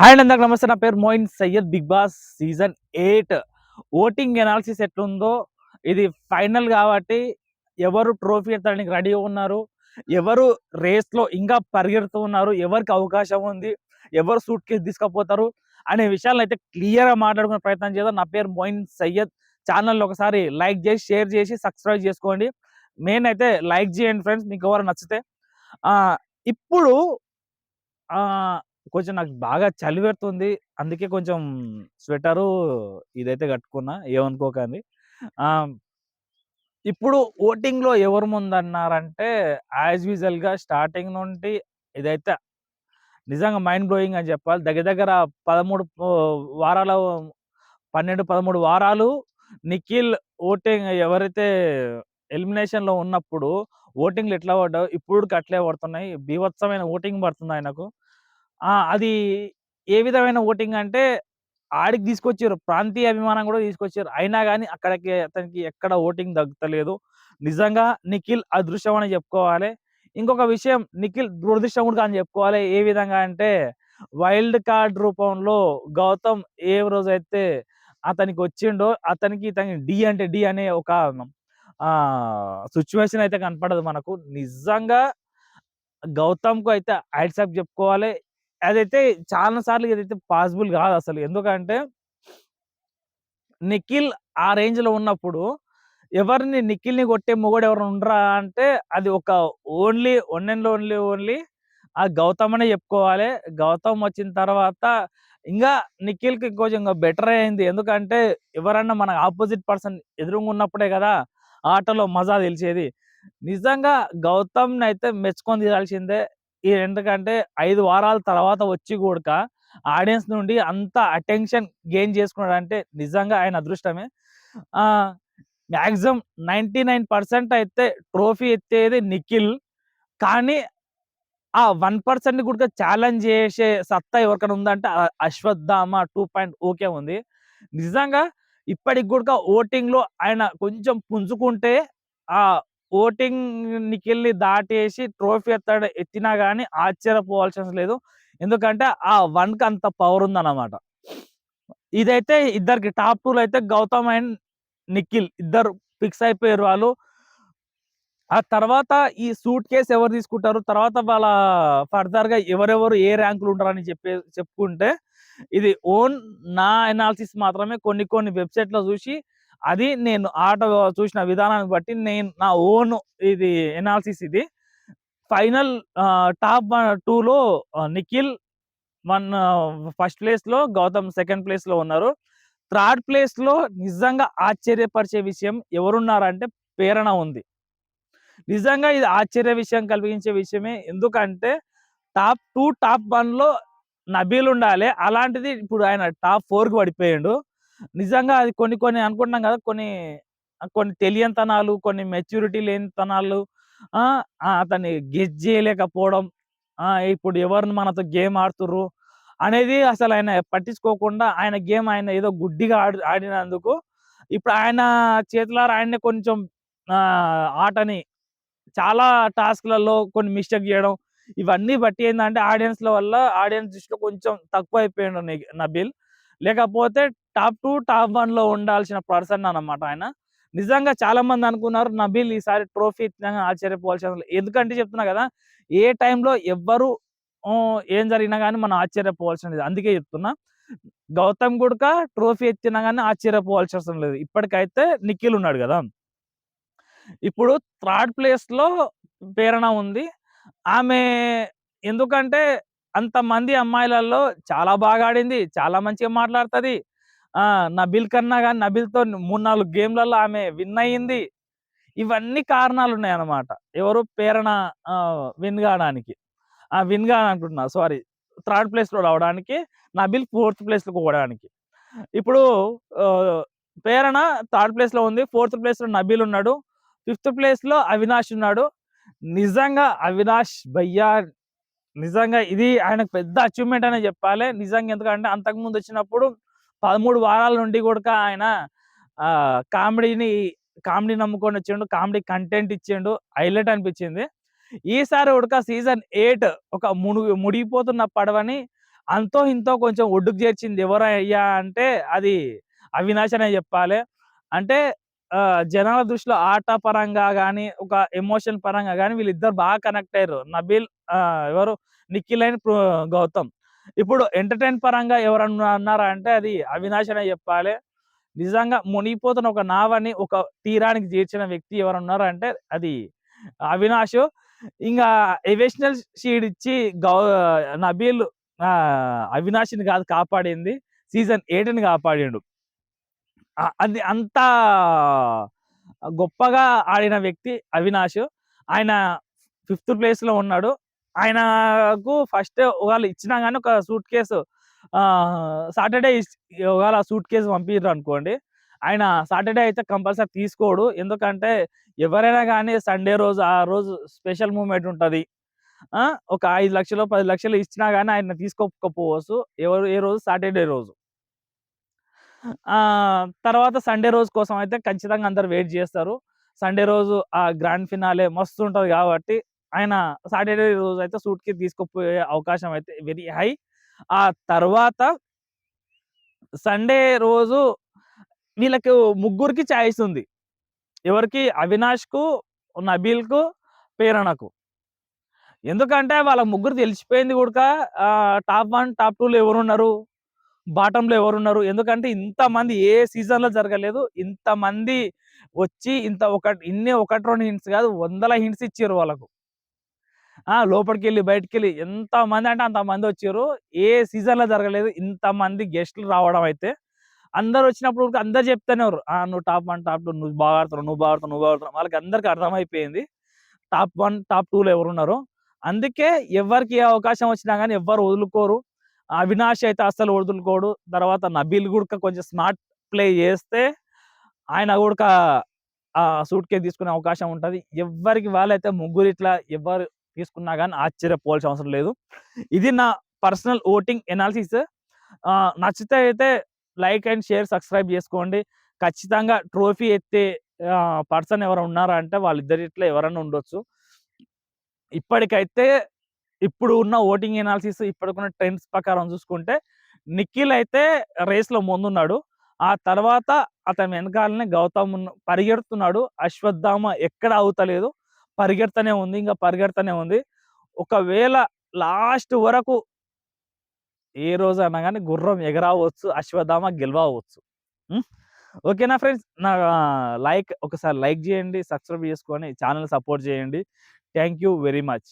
Hi అండి అందరికి నమస్తే నా పేరు Moin Syed Bigg Boss season eight. Voting analysis ఎట్లుందో ఇది ఫైనల్ కాబట్టి ఎవరు ట్రోఫీ ఎత్తడానికి రెడీ ఉన్నారు ఎవరు రేస్లో ఇంకా పరిగెడుతూ ఉన్నారు ఎవరికి అవకాశం ఉంది ఎవరు సూట్ కేసు తీసుకుపోతారు అనే విషయాలను అయితే క్లియర్గా మాట్లాడుకునే ప్రయత్నం చేద్దాం. నా పేరు మోయిన్ సయ్యద్. ఛానల్ ఒకసారి లైక్ చేసి షేర్ చేసి సబ్స్క్రైబ్ చేసుకోండి. మెయిన్ అయితే లైక్ చేయండి ఫ్రెండ్స్ మీకు ఎవరు నచ్చితే. ఆ ఇప్పుడు ఆ కొంచెం నాకు బాగా చలి పెడుతుంది. అందుకే కొంచెం స్వెటరు ఇదైతే కట్టుకున్నా ఏమనుకోకండి. ఇప్పుడు ఓటింగ్లో ఎవరు ముందన్నారంటే యాజ్ యూజువల్గా స్టార్టింగ్ నుండి ఇదైతే నిజంగా మైండ్ బ్లోయింగ్ అని చెప్పాలి. దగ్గర దగ్గర పదమూడు వారాల పన్నెండు పదమూడు వారాలు నిఖిల్ ఓటింగ్ ఎవరైతే ఎలిమినేషన్లో ఉన్నప్పుడు ఓటింగ్లు ఎట్లా పడ్డావు ఇప్పుడు అట్లే పడుతున్నాయి. బీభత్సమైన ఓటింగ్ పడుతుంది ఆయనకు. అది ఏ విధమైన ఓటింగ్ అంటే ఆడికి తీసుకొచ్చారు. ప్రాంతీయ అభిమానం కూడా తీసుకొచ్చారు. అయినా కానీ అక్కడికి అతనికి ఎక్కడ ఓటింగ్ దక్కుతలేదు. నిజంగా నిఖిల్ అదృశ్యం అని చెప్పుకోవాలి. ఇంకొక విషయం నిఖిల్ దురదృష్టం కూడా అని చెప్పుకోవాలి. ఏ విధంగా అంటే వైల్డ్ కార్డ్ రూపంలో గౌతమ్ ఏ రోజైతే అతనికి వచ్చిండో అతనికి ఇతని డి అంటే డి అనే ఒక సిచ్యువేషన్ అయితే కనపడదు మనకు. నిజంగా గౌతమ్‌కు అయితే హ్యాట్స్ చెప్పుకోవాలి. అదైతే చాలా సార్లు ఇదైతే పాసిబుల్ కాదు అసలు ఎందుకంటే నిఖిల్ ఆ రేంజ్లో ఉన్నప్పుడు ఎవరిని నిఖిల్‌ని కొట్టే మొగోడు ఎవరు ఉండరా అంటే అది ఒక only one and only, only ఆ గౌతమ్ అనే చెప్పుకోవాలి. గౌతమ్ వచ్చిన తర్వాత ఇంకా నిఖిల్‌కి కొంచెం బెటర్ అయింది. ఎందుకంటే ఎవరన్నా మన ఆపోజిట్ పర్సన్ ఎదురుగా ఉన్నప్పుడే కదా! ఆటలో మజా తెలిసేది. నిజంగా గౌతమ్‌నైతే మెచ్చుకొని తీరాల్సిందే. ఈ ఎందుకంటే ఐదు వారాల తర్వాత వచ్చి కూడక ఆడియన్స్ నుండి అంత అటెన్షన్ గెయిన్ చేసుకున్నాడంటే నిజంగా ఆయన అదృష్టమే. మ్యాక్సిమం మాక్సిమం 99% అయితే ట్రోఫీ ఎత్తేది నిఖిల్. కానీ ఆ వన్ పర్సెంట్ కూడా ఛాలెంజ్ చేసే సత్తా ఎవరికైనా ఉందంటే అశ్వత్థామ టూ పాయింట్ ఓకే ఉంది. నిజంగా ఇప్పటికి కూడా ఓటింగ్‌లో ఆయన కొంచెం పుంజుకుంటే ఆ ఓటింగ్ వెళ్ళి దాటేసి ట్రోఫీ ఎత్తాడు ఎత్తినా కానీ ఆశ్చర్యపోవాల్సిన లేదు. ఎందుకంటే ఆ వన్కి అంత పవర్ ఉందన్నమాట. ఇదైతే ఇద్దరికి టాప్ టూలో అయితే గౌతమ్ అండ్ నిఖిల్ ఇద్దరు ఫిక్స్ అయిపోయారు వాళ్ళు. ఆ తర్వాత ఈ సూట్ కేస్ ఎవరు తీసుకుంటారు? తర్వాత వాళ్ళ ఫర్దర్‌గా ఎవరెవరు ఏ ర్యాంకులు ఉంటారని చెప్పే చెప్పుకుంటే ఇది ఓన్ నా అనాలిసిస్ మాత్రమే కొన్ని కొన్ని వెబ్‌సైట్‌లో చూసి అది నేను ఆట చూసిన విధానాన్ని బట్టి నేను నా ఓన్ ఇది ఎనాలిసిస్ ఇది. ఫైనల్ టాప్ టూలో నిఖిల్ వన్ ఫస్ట్ ప్లేస్‌లో, గౌతమ్ సెకండ్ ప్లేస్‌లో ఉన్నారు. థర్డ్ ప్లేస్‌లో నిజంగా ఆశ్చర్యపరిచే విషయం ఎవరున్నారంటే ప్రేరణ ఉంది. నిజంగా ఇది ఆశ్చర్య విషయం కలిగించే విషయమే. ఎందుకంటే టాప్ టూ టాప్ వన్లో నబీల్ ఉండాలి అలాంటిది ఇప్పుడు ఆయన టాప్ 4కి పడిపోయిండు. నిజంగా అది కొన్ని కొన్ని అనుకుంటున్నాం కదా! కొన్ని కొన్ని తెలియనితనాలు, కొన్ని మెచ్యూరిటీ లేనితనాలు ఆ! అతన్ని గెస్ చేయలేకపోవడం. ఆ! ఇప్పుడు ఎవరిని మనతో గేమ్ ఆడుతుర్రు అనేది అసలు ఆయన పట్టించుకోకుండా ఆయన గేమ్ ఆయన ఏదో గుడ్డిగా ఆడి ఆడినందుకు ఇప్పుడు ఆయన చేతులారా ఆయన్నే కొంచెం ఆటని చాలా టాస్క్‌లలో కొన్ని మిస్టేక్ చేయడం. ఇవన్నీ బట్టి ఏంటంటే ఆడియన్స్‌ల వల్ల ఆడియన్స్ దృష్టిలో కొంచెం తక్కువ అయిపోయాడు నబీల్. లేకపోతే టాప్ టూ టాప్ 1లో ఉండాల్సిన పర్సన్ అన్నమాట ఆయన. నిజంగా చాలా మంది అనుకున్నారు నబీల్ ఈసారి ట్రోఫీ ఎత్తినంగానే ఆశ్చర్యపోవాల్సిన లేదు. ఎందుకంటే చెప్తున్నా కదా! ఏ టైంలో ఎవ్వరు ఏం జరిగినా కానీ మనం ఆశ్చర్యపోవాల్సిన లేదు. అందుకే చెప్తున్నా. గౌతమ్ గుడ్క ట్రోఫీ ఎత్తినా కానీ ఆశ్చర్యపోవాల్సిన అవసరం లేదు. ఇప్పటికైతే నిఖిల్ ఉన్నాడు కదా ఇప్పుడు థర్డ్ ప్లేస్‌లో ప్రేరణ ఉంది. ఆమె ఎందుకంటే అంతమంది అమ్మాయిలలో చాలా బాగా ఆడింది. చాలా మంచిగా మాట్లాడుతుంది ఆ! నబీల్ కన్నా కానీ నబిల్తో మూడు నాలుగు గేమ్‌లలో ఆమె విన్ అయింది. ఇవన్నీ కారణాలు ఉన్నాయి అన్నమాట ఎవరు ప్రేరణ విన్ కావడానికి ఆ! Win కావాలనుకుంటున్నా sorry. థర్డ్ ప్లేస్‌లో రావడానికి. నబిల్ ఫోర్త్ ప్లేస్లో పోవడానికి. ఇప్పుడు ప్రేరణ థర్డ్ ప్లేస్‌లో ఉంది. ఫోర్త్ ప్లేస్‌లో నబీల్ ఉన్నాడు. ఫిఫ్త్ ప్లేస్‌లో అవినాష్ ఉన్నాడు. నిజంగా అవినాష్ భయ్యా నిజంగా ఇది ఆయనకు పెద్ద అచీవ్‌మెంట్ అనే చెప్పాలి. నిజంగా ఎందుకంటే అంతకుముందు వచ్చినప్పుడు 13 వారాల నుండి కూడా ఆయన కామెడీని కామెడీ నమ్ముకొని వచ్చిండు. కామెడీ కంటెంట్ ఇచ్చిండు. హైలైట్ అనిపించింది. ఈసారి ఉడక సీజన్ ఎయిట్ ఒక మునుగు ముడిగిపోతున్న పడవని అంతో ఇంతో కొంచెం ఒడ్డుకు చేర్చింది ఎవరయ్యా అంటే అది అవినాష్ అనే చెప్పాలి అంటే జనాల దృష్టిలో ఆట పరంగా కానీ ఒక ఎమోషన్ పరంగా కానీ వీళ్ళిద్దరు బాగా కనెక్ట్ అయ్యారు నబీల్ ఎవరు నిఖిల్ అండ్ గౌతమ్ ఇప్పుడు ఎంటర్టైన్ పరంగా ఎవరన్నా అన్నారా అంటే అది అవినాష్ చెప్పాలి. నిజంగా మునిగిపోతున్న ఒక నావని ఒక తీరానికి చేర్చిన వ్యక్తి ఎవరున్నారు అంటే అది అవినాష్ ఇంకా ఎవేషనల్ షీడ్ ఇచ్చి గౌ నబీల్ అవినాష్ని కాదు కాపాడింది. సీజన్ ఎయిట్ని కాపాడిండు. అది అంత గొప్పగా ఆడిన వ్యక్తి అవినాష్ ఆయన ఫిఫ్త్ ప్లేస్లో ఉన్నాడు. ఆయనకు ఫస్ట్ ఒకవేళ ఇచ్చినా కానీ ఒక సూట్ కేసు సాటర్డే ఒకవేళ సూట్ కేసు పంపిర్రు అనుకోండి ఆయన సాటర్డే అయితే కంపల్సరీ తీసుకోడు. ఎందుకంటే ఎవరైనా కానీ సండే రోజు ఆ రోజు స్పెషల్ మూమెంట్ ఉంటుంది. ఒక ఐదు లక్షలు పది లక్షలు ఇచ్చినా కానీ ఆయన తీసుకోకపోవచ్చు. ఎవరు ఏ రోజు? సాటర్డే రోజు. తర్వాత సండే రోజు కోసం అయితే ఖచ్చితంగా అందరు వెయిట్ చేస్తారు. సండే రోజు ఆ గ్రాండ్ ఫినాలే మస్తు ఉంటుంది కాబట్టి ఆయన సాటర్డే రోజు అయితే సూట్కి తీసుకుపోయే అవకాశం అయితే వెరీ హై. ఆ తర్వాత సండే రోజు వీళ్ళకి ముగ్గురికి ఛాయిస్ ఉంది. ఎవరికి? అవినాష్కు నబీల్కు ప్రేరణకు. ఎందుకంటే వాళ్ళ ముగ్గురు తెలిసిపోయింది కూడా టాప్ వన్ టాప్ టూలో ఎవరున్నారు? బాటంలో ఎవరున్నారు? ఎందుకంటే ఇంతమంది ఏ సీజన్లో జరగలేదు. ఇంతమంది వచ్చి ఇంత ఒక ఇన్ని ఒకటి రెండు హింట్స్ కాదు వందల హింట్స్ ఇచ్చారు వాళ్ళకు. ఆ! లోపలికి వెళ్ళి బయటకు వెళ్ళి ఎంత మంది అంటే అంత మంది వచ్చారు. ఏ సీజన్లో జరగలేదు. ఇంత మంది గెస్ట్లు రావడం అయితే అందరు వచ్చినప్పుడు అందరు చెప్తానే ఆ! నువ్వు టాప్ వన్ టాప్ టూ నువ్వు బాగా ఆడుతున్నావు నువ్వు బాగా ఆడుతున్నావు నువ్వు ఆడుతున్నావు వాళ్ళకి అందరికి అర్థమైపోయింది. టాప్ వన్ టాప్ టూలో ఎవరున్నారు అందుకే ఎవరికి ఏ అవకాశం వచ్చినా కానీ ఎవరు వదులుకోరు. అవినాష్ అయితే అస్సలు వదులుకోడు. తర్వాత నబీల్ కూడా కొంచెం స్మార్ట్ ప్లే చేస్తే ఆయన కూడా ఆ సూట్ కేసు తీసుకునే అవకాశం ఉంటుంది. ఎవరికి వాళ్ళైతే ముగ్గురు ఇట్లా ఎవరు తీసుకున్నా కానీ ఆశ్చర్యపోవాల్సిన అవసరం లేదు. ఇది నా పర్సనల్ ఓటింగ్ ఎనాలిసిస్. నచ్చితే అయితే లైక్ అండ్ షేర్ సబ్స్క్రైబ్ చేసుకోండి. ఖచ్చితంగా ట్రోఫీ ఎత్తే పర్సన్ ఎవరు ఉన్నారా అంటే వాళ్ళిద్దరిట్లో ఎవరైనా ఉండొచ్చు. ఇప్పటికైతే ఇప్పుడు ఉన్న ఓటింగ్ ఎనాలిసిస్ ఇప్పటికున్న ట్రెండ్స్ ప్రకారం చూసుకుంటే నిఖిల్ అయితే రేస్లో ముందున్నాడు. ఆ తర్వాత అతని వెనకాలనే గౌతమ్ పరిగెడుతున్నాడు. అశ్వత్థామ ఎక్కడ అవుతలేదు పరిగెడతానే ఉంది ఇంకా పరిగెడతానే ఉంది. ఒకవేళ లాస్ట్ వరకు ఏ రోజు అన్నా కానీ గుర్రం ఎగరావచ్చు అశ్వధామ గెలవచ్చు ఓకేనా ఫ్రెండ్స్? నా లైక్ ఒకసారి లైక్ చేయండి సబ్స్క్రైబ్ చేసుకొని ఛానల్ సపోర్ట్ చేయండి. Thank you very much.